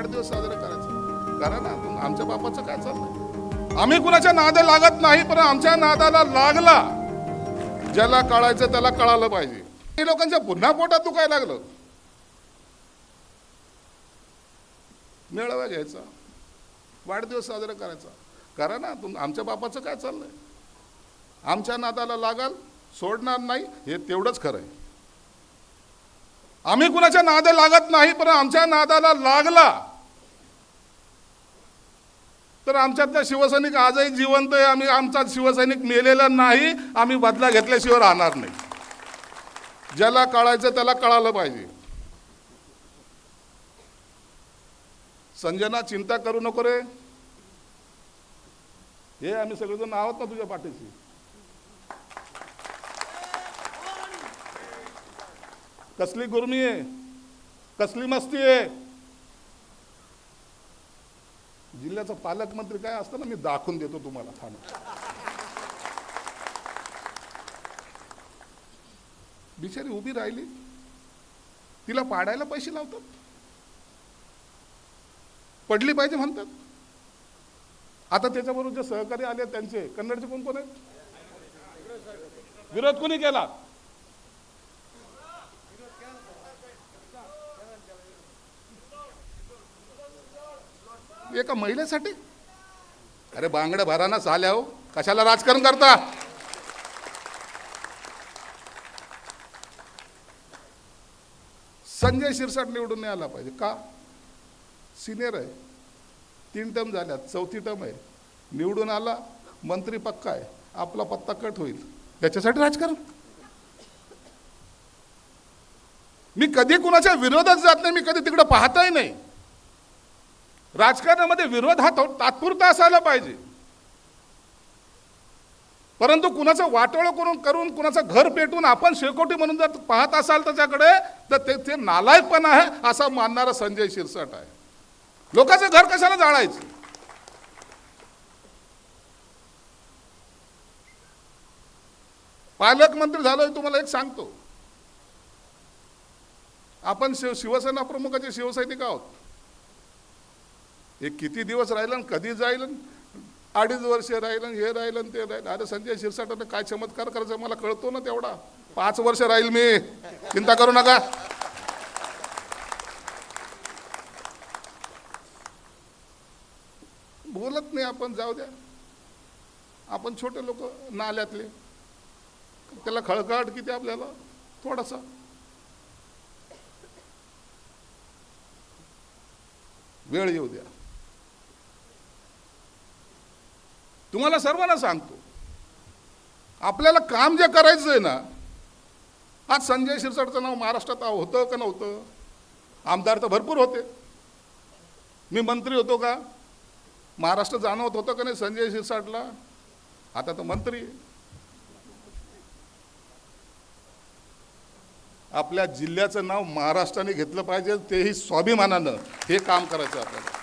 वाढदिवस साजरा करायचा. करा ना आमच्या बापाचं काय चाललंय? आम्ही कुणाच्या नादा लागत नाही पण आमच्या नादाला लागला. ज्याला कळायचं त्याला कळालं पाहिजे. लोकांच्या पुन्हा पोटात दुखाय लागलं. मेळावा घ्यायचा. वाढदिवस साजरा करायचा. करा ना तुम आमच्या बापाचं काय चाललंय? आमच्या नादाला लागाल सोडणार नाही हे तेवढंच खरं आहे आम्ही कुणाच्या नादा लागत नाही पण आमच्या नादाला लागला. तर आमच्यातला शिवसैनिक आजही जिवंत आहे. आम्ही आमचा शिवसैनिक मेलेला नाही. आम्ही बदला घेतल्याशिवाय राहणार नाही. ज्याला कळायचं त्याला कळालं पाहिजे. संजना चिंता करू नको रे. हे आम्ही सगळेजण आहोत ना तुझ्या पाठीशी. कसली गुरमी आहे? कसली मस्ती आहे? जिल्ह्याचा पालकमंत्री काय असतं ना मी दाखवून देतो तुम्हाला. थांब बिचारी उभी राहिली. तिला पाडायला पैसे लावतात. पडली पाहिजे म्हणतात. आता त्याच्याबरोबर जे सहकारी आले त्यांचे कन्नडचे कोण कोण आहेत? विरोध कोणी केला? एका महिलेसाठी? अरे बांगड्या भराना चाल्या हो. कशाला राजकारण करता? संजय शिरसाट निवडून नाही आला पाहिजे. का? सिनियर आहे. तीन टर्म झाल्यात चौथी टर्म आहे. निवडून आला. मंत्री पक्का आहे. आपला पत्ता कट होईल. त्याच्यासाठी राजकारण? मी कधी कुणाच्या विरोधात जात नाही. मी कधी तिकडे पाहताही नाही. राजकारणामध्ये विरोध हा तात्पुरता असायला पाहिजे. परंतु कुणाचं वाटोळं करून करून कुणाचं घर पेटून आपण शेकोटी म्हणून जर पाहत असाल त्याच्याकडे तर ते ते नालायकपणा आहे असा मानणारा संजय शिरसाट आहे. लोकांचं घर कशाला जाळायचं? पालकमंत्री झालो तुम्हाला एक सांगतो. आपण शिव शिवसेना प्रमुखाचे शिवसैनिक आहोत. हे किती दिवस राहिलं आणि कधी जाईल अडीच वर्ष राहिलं आणि हे राहिलं आणि ते राहिलं. अरे संजय शिरसाटाने काय चमत्कार करायचा मला कळतो ना तेवढा. पाच वर्ष राहील मी. चिंता करू नका. बोलत नाही आपण जाऊ द्या. आपण छोटे लोक नाल्यातले. त्याला खळखळाट किती आपल्याला? थोडासा. वेळ येऊ द्या. तुम्हाला सर्वांना सांगतो. आपल्याला काम जे करायचं आहे ना आज संजय शिरसाटचं नाव महाराष्ट्रात होतं का नव्हतं? आमदार तर भरपूर होते. मी मंत्री होतो का? महाराष्ट्र जाणवत होतं का नाही संजय शिरसाटला? आता तर मंत्री. आहे. आपल्या जिल्ह्याचं नाव महाराष्ट्राने घेतलं पाहिजे तेही स्वाभिमानानं हे काम करायचं आपल्याला.